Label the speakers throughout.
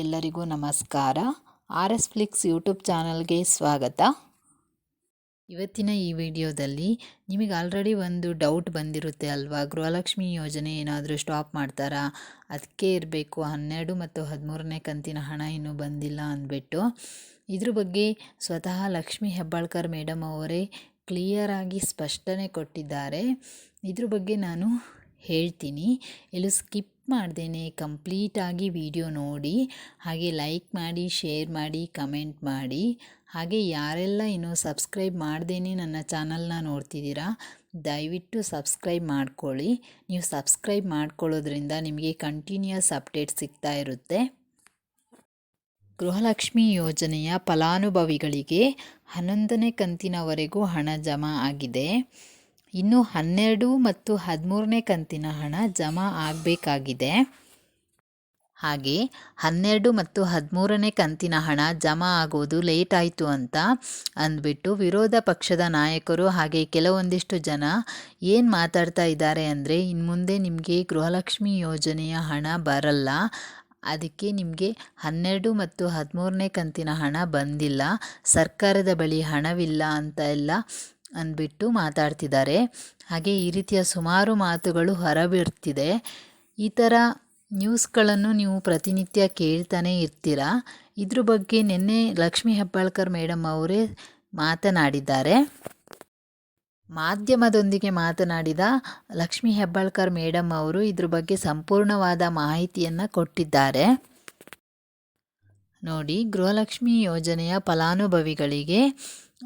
Speaker 1: ಎಲ್ಲರಿಗೂ ನಮಸ್ಕಾರ. R S Flix YouTube ಚಾನಲ್ಗೆ ಸ್ವಾಗತ. ಇವತ್ತಿನ ಈ ವಿಡಿಯೋದಲ್ಲಿ ನಿಮಗೆ ಆಲ್ರೆಡಿ ಒಂದು ಡೌಟ್ ಬಂದಿರುತ್ತೆ ಅಲ್ವಾ? ಗೃಹಲಕ್ಷ್ಮಿ ಯೋಜನೆ ಏನಾದರೂ ಸ್ಟಾಪ್ ಮಾಡ್ತಾರಾ? ಅದಕ್ಕೆ ಇರಬೇಕು, ಹನ್ನೆರಡು ಮತ್ತು ಹದಿಮೂರನೇ ಕಂತಿನ ಹಣ ಇನ್ನೂ ಬಂದಿಲ್ಲ ಅಂದ್ಬಿಟ್ಟು. ಇದ್ರ ಬಗ್ಗೆ ಸ್ವತಃ ಲಕ್ಷ್ಮಿ ಹೆಬ್ಬಾಳ್ಕರ್ ಮೇಡಮ್ ಅವರೇ ಕ್ಲಿಯರಾಗಿ ಸ್ಪಷ್ಟನೆ ಕೊಟ್ಟಿದ್ದಾರೆ. ಇದ್ರ ಬಗ್ಗೆ ನಾನು ಹೇಳ್ತೀನಿ. ಎಲ್ಲೂ ಸ್ಕಿಪ್ ಮಾಡ್ದೇನೆ. ಕಂಪ್ಲೀಟಾಗಿ ವಿಡಿಯೋ ನೋಡಿ, ಹಾಗೆ ಲೈಕ್ ಮಾಡಿ, ಶೇರ್ ಮಾಡಿ, ಕಮೆಂಟ್ ಮಾಡಿ. ಹಾಗೆ ಯಾರೆಲ್ಲ ಇನ್ನೂ ಸಬ್ಸ್ಕ್ರೈಬ್ ಮಾಡ್ದೇನೆ ನನ್ನ ಚಾನಲ್ನ ನೋಡ್ತಿದ್ದೀರಾ, ದಯವಿಟ್ಟು ಸಬ್ಸ್ಕ್ರೈಬ್ ಮಾಡ್ಕೊಳ್ಳಿ. ನೀವು ಸಬ್ಸ್ಕ್ರೈಬ್ ಮಾಡ್ಕೊಳ್ಳೋದ್ರಿಂದ ನಿಮಗೆ ಕಂಟಿನ್ಯೂಸ್ ಅಪ್ಡೇಟ್ ಸಿಗ್ತಾ ಇರುತ್ತೆ. ಗೃಹಲಕ್ಷ್ಮಿ ಯೋಜನೆಯ ಫಲಾನುಭವಿಗಳಿಗೆ ಹನ್ನೊಂದನೇ ಕಂತಿನವರೆಗೂ ಹಣ ಜಮಾ ಆಗಿದೆ. ಇನ್ನು ಹನ್ನೆರಡು ಮತ್ತು ಹದಿಮೂರನೇ ಕಂತಿನ ಹಣ ಜಮಾ ಆಗಬೇಕಾಗಿದೆ. ಹಾಗೆ ಹನ್ನೆರಡು ಮತ್ತು ಹದಿಮೂರನೇ ಕಂತಿನ ಹಣ ಜಮಾ ಆಗೋದು ಲೇಟ್ ಆಯಿತು ಅಂತ ಅಂದ್ಬಿಟ್ಟು ವಿರೋಧ ಪಕ್ಷದ ನಾಯಕರು ಹಾಗೆ ಕೆಲವೊಂದಿಷ್ಟು ಜನ ಏನು ಮಾತಾಡ್ತಾ ಇದ್ದಾರೆ ಅಂದರೆ ಇನ್ನು ಮುಂದೆ ನಿಮಗೆ ಗೃಹಲಕ್ಷ್ಮಿ ಯೋಜನೆಯ ಹಣ ಬರಲ್ಲ. ಅದಕ್ಕೆ ನಿಮಗೆ ಹನ್ನೆರಡು ಮತ್ತು ಹದಿಮೂರನೇ ಕಂತಿನ ಹಣ ಬಂದಿಲ್ಲ. ಸರ್ಕಾರದ ಬಳಿ ಹಣವಿಲ್ಲ ಅಂತ ಎಲ್ಲ ಅಂದ್ಬಿಟ್ಟು ಮಾತಾಡ್ತಿದ್ದಾರೆ. ಹಾಗೆ ಈ ರೀತಿಯ ಸುಮಾರು ಮಾತುಗಳು ಹೊರಬಿಡ್ತಿದೆ. ಈ ಥರ ನ್ಯೂಸ್ಗಳನ್ನು ನೀವು ಪ್ರತಿನಿತ್ಯ ಕೇಳ್ತಾನೆ ಇರ್ತೀರ? ಇದ್ರ ಬಗ್ಗೆ ನಿನ್ನೆ ಲಕ್ಷ್ಮೀ ಹೆಬ್ಬಾಳ್ಕರ್ ಮೇಡಮ್ ಅವರೇ ಮಾತನಾಡಿದ್ದಾರೆ. ಮಾಧ್ಯಮದೊಂದಿಗೆ ಮಾತನಾಡಿದ ಲಕ್ಷ್ಮೀ ಹೆಬ್ಬಾಳ್ಕರ್ ಮೇಡಮ್ ಅವರು ಇದ್ರ ಬಗ್ಗೆ ಸಂಪೂರ್ಣವಾದ ಮಾಹಿತಿಯನ್ನು ಕೊಟ್ಟಿದ್ದಾರೆ. ನೋಡಿ, ಗೃಹಲಕ್ಷ್ಮಿ ಯೋಜನೆಯ ಫಲಾನುಭವಿಗಳಿಗೆ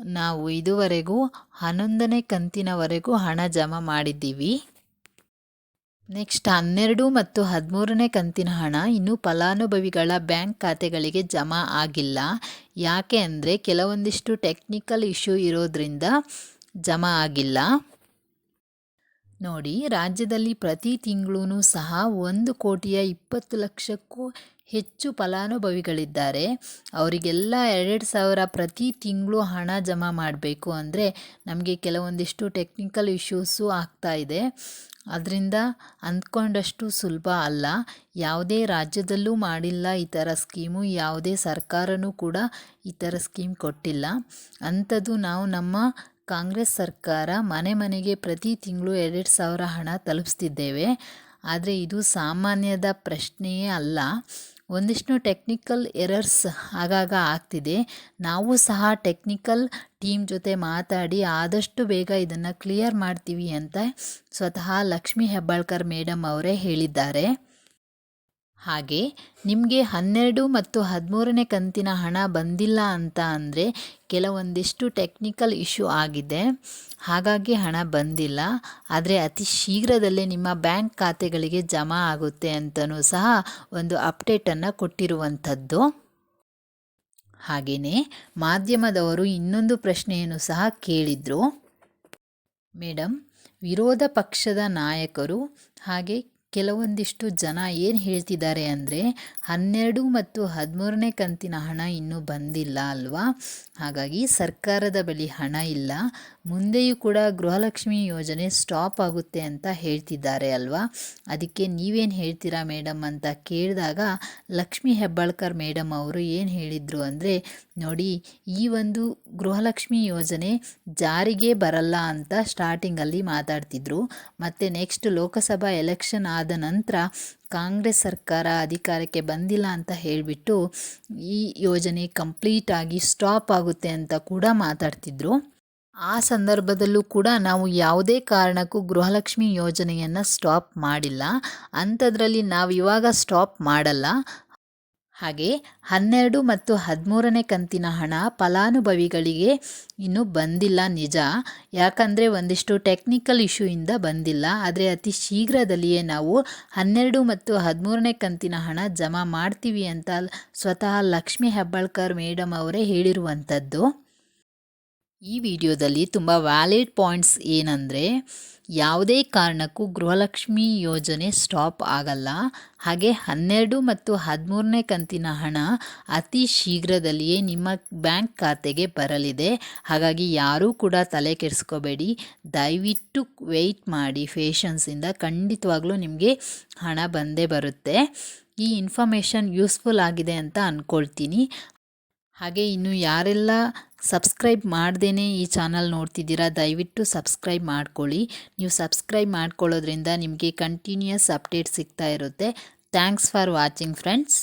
Speaker 1: ನಾವು ಇದುವರೆಗೂ ಹನ್ನೊಂದನೇ ಕಂತಿನವರೆಗೂ ಹಣ ಜಮಾ ಮಾಡಿದ್ದೀವಿ. ನೆಕ್ಸ್ಟ್ ಹನ್ನೆರಡು ಮತ್ತು ಹದಿಮೂರನೇ ಕಂತಿನ ಹಣ ಇನ್ನೂ ಫಲಾನುಭವಿಗಳ ಬ್ಯಾಂಕ್ ಖಾತೆಗಳಿಗೆ ಜಮಾ ಆಗಿಲ್ಲ. ಯಾಕೆ ಅಂದರೆ ಕೆಲವೊಂದಿಷ್ಟು ಟೆಕ್ನಿಕಲ್ ಇಶ್ಯೂ ಇರೋದ್ರಿಂದ ಜಮಾ ಆಗಿಲ್ಲ. ನೋಡಿ, ರಾಜ್ಯದಲ್ಲಿ ಪ್ರತಿ ತಿಂಗಳೂ ಸಹ ಒಂದು ಕೋಟಿಯ ಇಪ್ಪತ್ತು ಲಕ್ಷಕ್ಕೂ ಹೆಚ್ಚು ಫಲಾನುಭವಿಗಳಿದ್ದಾರೆ. ಅವರಿಗೆಲ್ಲ ಎರಡು ಸಾವಿರ ಪ್ರತಿ ತಿಂಗಳು ಹಣ ಜಮಾ ಮಾಡಬೇಕು ಅಂದರೆ ನಮಗೆ ಕೆಲವೊಂದಿಷ್ಟು ಟೆಕ್ನಿಕಲ್ ಇಶ್ಯೂಸು ಆಗ್ತಾ ಇದೆ. ಅದರಿಂದ ಅಂದ್ಕೊಂಡಷ್ಟು ಸುಲಭ ಅಲ್ಲ. ಯಾವುದೇ ರಾಜ್ಯದಲ್ಲೂ ಮಾಡಿಲ್ಲ ಈ ಥರ ಸ್ಕೀಮು ಯಾವುದೇ ಸರ್ಕಾರನೂ ಕೂಡ ಈ ಥರ ಸ್ಕೀಮ್ ಕೊಟ್ಟಿಲ್ಲ. ಅಂಥದ್ದು ನಾವು ನಮ್ಮ ಕಾಂಗ್ರೆಸ್ ಸರ್ಕಾರ ಮನೆ ಮನೆಗೆ ಪ್ರತಿ ತಿಂಗಳು ಎರಡು ಸಾವಿರ ಹಣ ತಲುಪಿಸ್ತಿದ್ದೇವೆ. ಆದರೆ ಇದು ಸಾಮಾನ್ಯದ ಪ್ರಶ್ನೆಯೇ ಅಲ್ಲ. ಒಂದಿಷ್ಟು ಟೆಕ್ನಿಕಲ್ ಎರರ್ಸ್ ಆಗಾಗ ಆಗ್ತಿದೆ. ನಾವು ಸಹ ಟೆಕ್ನಿಕಲ್ ಟೀಮ್ ಜೊತೆ ಮಾತಾಡಿ ಆದಷ್ಟು ಬೇಗ ಇದನ್ನು ಕ್ಲಿಯರ್ ಮಾಡ್ತೀವಿ ಅಂತ ಸ್ವತಃ ಲಕ್ಷ್ಮೀ ಹೆಬ್ಬಾಳ್ಕರ್ ಮೇಡಮ್ ಅವರೇ ಹೇಳಿದ್ದಾರೆ. ಹಾಗೆ ನಿಮಗೆ ಹನ್ನೆರಡು ಮತ್ತು ಹದಿಮೂರನೇ ಕಂತಿನ ಹಣ ಬಂದಿಲ್ಲ ಅಂತ ಅಂದರೆ ಕೆಲವೊಂದಿಷ್ಟು ಟೆಕ್ನಿಕಲ್ ಇಶ್ಯೂ ಆಗಿದೆ. ಹಾಗಾಗಿ ಹಣ ಬಂದಿಲ್ಲ. ಆದರೆ ಅತಿ ಶೀಘ್ರದಲ್ಲೇ ನಿಮ್ಮ ಬ್ಯಾಂಕ್ ಖಾತೆಗಳಿಗೆ ಜಮಾ ಆಗುತ್ತೆ ಅಂತಲೂ ಸಹ ಒಂದು ಅಪ್ಡೇಟನ್ನು ಕೊಟ್ಟಿರುವಂಥದ್ದು. ಹಾಗೆಯೇ ಮಾಧ್ಯಮದವರು ಇನ್ನೊಂದು ಪ್ರಶ್ನೆಯನ್ನು ಸಹ ಕೇಳಿದರು. ಮೇಡಮ್ ವಿರೋಧ ಪಕ್ಷದ ನಾಯಕರು ಹಾಗೆ ಕೆಲವೊಂದಿಷ್ಟು ಜನ ಏನು ಹೇಳ್ತಿದ್ದಾರೆ ಅಂದರೆ ಹನ್ನೆರಡು ಮತ್ತು ಹದಿಮೂರನೇ ಕಂತಿನ ಹಣ ಇನ್ನೂ ಬಂದಿಲ್ಲ ಅಲ್ವಾ? ಹಾಗಾಗಿ ಸರ್ಕಾರದ ಬಳಿ ಹಣ ಇಲ್ಲ. ಮುಂದೆಯೂ ಕೂಡ ಗೃಹಲಕ್ಷ್ಮಿ ಯೋಜನೆ ಸ್ಟಾಪ್ ಆಗುತ್ತೆ ಅಂತ ಹೇಳ್ತಿದ್ದಾರೆ ಅಲ್ವಾ? ಅದಕ್ಕೆ ನೀವೇನು ಹೇಳ್ತೀರಾ ಮೇಡಮ್ ಅಂತ ಕೇಳಿದಾಗ ಲಕ್ಷ್ಮಿ ಹೆಬ್ಬಾಳ್ಕರ್ ಮೇಡಮ್ ಅವರು ಏನು ಹೇಳಿದರು ಅಂದರೆ ನೋಡಿ, ಈ ಒಂದು ಗೃಹಲಕ್ಷ್ಮಿ ಯೋಜನೆ ಜಾರಿಗೆ ಬರಲ್ಲ ಅಂತ ಸ್ಟಾರ್ಟಿಂಗಲ್ಲಿ ಮಾತಾಡ್ತಿದ್ರು. ಮತ್ತು ನೆಕ್ಸ್ಟ್ ಲೋಕಸಭಾ ಎಲೆಕ್ಷನ್ ಆದ ನಂತರ ಕಾಂಗ್ರೆಸ್ ಸರ್ಕಾರ ಅಧಿಕಾರಕ್ಕೆ ಬಂದಿಲ್ಲ ಅಂತ ಹೇಳಿಬಿಟ್ಟು ಈ ಯೋಜನೆ ಕಂಪ್ಲೀಟಾಗಿ ಸ್ಟಾಪ್ ಆಗುತ್ತೆ ಅಂತ ಕೂಡ ಮಾತಾಡ್ತಿದ್ರು. ಆ ಸಂದರ್ಭದಲ್ಲೂ ಕೂಡ ನಾವು ಯಾವುದೇ ಕಾರಣಕ್ಕೂ ಗೃಹಲಕ್ಷ್ಮಿ ಯೋಜನೆಯನ್ನು ಸ್ಟಾಪ್ ಮಾಡಿಲ್ಲ. ಅಂಥದ್ರಲ್ಲಿ ನಾವು ಇವಾಗ ಸ್ಟಾಪ್ ಮಾಡಲ್ಲ. ಹಾಗೆ ಹನ್ನೆರಡು ಮತ್ತು ಹದಿಮೂರನೇ ಕಂತಿನ ಹಣ ಫಲಾನುಭವಿಗಳಿಗೆ ಇನ್ನೂ ಬಂದಿಲ್ಲ ನಿಜ. ಯಾಕಂದರೆ ಒಂದಿಷ್ಟು ಟೆಕ್ನಿಕಲ್ ಇಶ್ಯೂಯಿಂದ ಬಂದಿಲ್ಲ. ಆದರೆ ಅತಿ ಶೀಘ್ರದಲ್ಲಿಯೇ ನಾವು ಹನ್ನೆರಡು ಮತ್ತು ಹದಿಮೂರನೇ ಕಂತಿನ ಹಣ ಜಮಾ ಮಾಡ್ತೀವಿ ಅಂತ ಸ್ವತಃ ಲಕ್ಷ್ಮೀ ಹೆಬ್ಬಾಳ್ಕರ್ ಮೇಡಮ್ ಅವರೇ ಹೇಳಿರುವಂಥದ್ದು ಈ ವಿಡಿಯೋದಲ್ಲಿ ತುಂಬ ವ್ಯಾಲಿಡ್ ಪಾಯಿಂಟ್ಸ್ ಏನಂದರೆ, ಯಾವುದೇ ಕಾರಣಕ್ಕೂ ಗೃಹಲಕ್ಷ್ಮಿ ಯೋಜನೆ ಸ್ಟಾಪ್ ಆಗಲ್ಲ. ಹಾಗೆ ಹನ್ನೆರಡು ಮತ್ತು ಹದಿಮೂರನೇ ಕಂತಿನ ಹಣ ಅತಿ ಶೀಘ್ರದಲ್ಲಿಯೇ ನಿಮ್ಮ ಬ್ಯಾಂಕ್ ಖಾತೆಗೆ ಬರಲಿದೆ. ಹಾಗಾಗಿ ಯಾರೂ ಕೂಡ ತಲೆ ಕೆಡಿಸ್ಕೋಬೇಡಿ. ದಯವಿಟ್ಟು ವೆಯ್ಟ್ ಮಾಡಿ. ಫೇಷನ್ಸಿಂದ ಖಂಡಿತವಾಗ್ಲೂ ನಿಮಗೆ ಹಣ ಬಂದೇ ಬರುತ್ತೆ. ಈ ಇನ್ಫಾರ್ಮೇಷನ್ ಯೂಸ್ಫುಲ್ ಆಗಿದೆ ಅಂತ ಅಂದ್ಕೊಳ್ತೀನಿ ಹಾಗೆ ಇನ್ನು ಯಾರೆಲ್ಲ ಸಬ್ಸ್ಕ್ರೈಬ್ ಮಾಡ್ದೇ ಈ ಚಾನಲ್ ನೋಡ್ತಿದ್ದೀರಾ, ದಯವಿಟ್ಟು ಸಬ್ಸ್ಕ್ರೈಬ್ ಮಾಡ್ಕೊಳ್ಳಿ. ನೀವು ಸಬ್ಸ್ಕ್ರೈಬ್ ಮಾಡ್ಕೊಳ್ಳೋದ್ರಿಂದ ನಿಮಗೆ ಕಂಟಿನ್ಯೂಯಸ್ ಅಪ್ಡೇಟ್ ಸಿಗ್ತಾ ಇರುತ್ತೆ. Thanks for watching friends.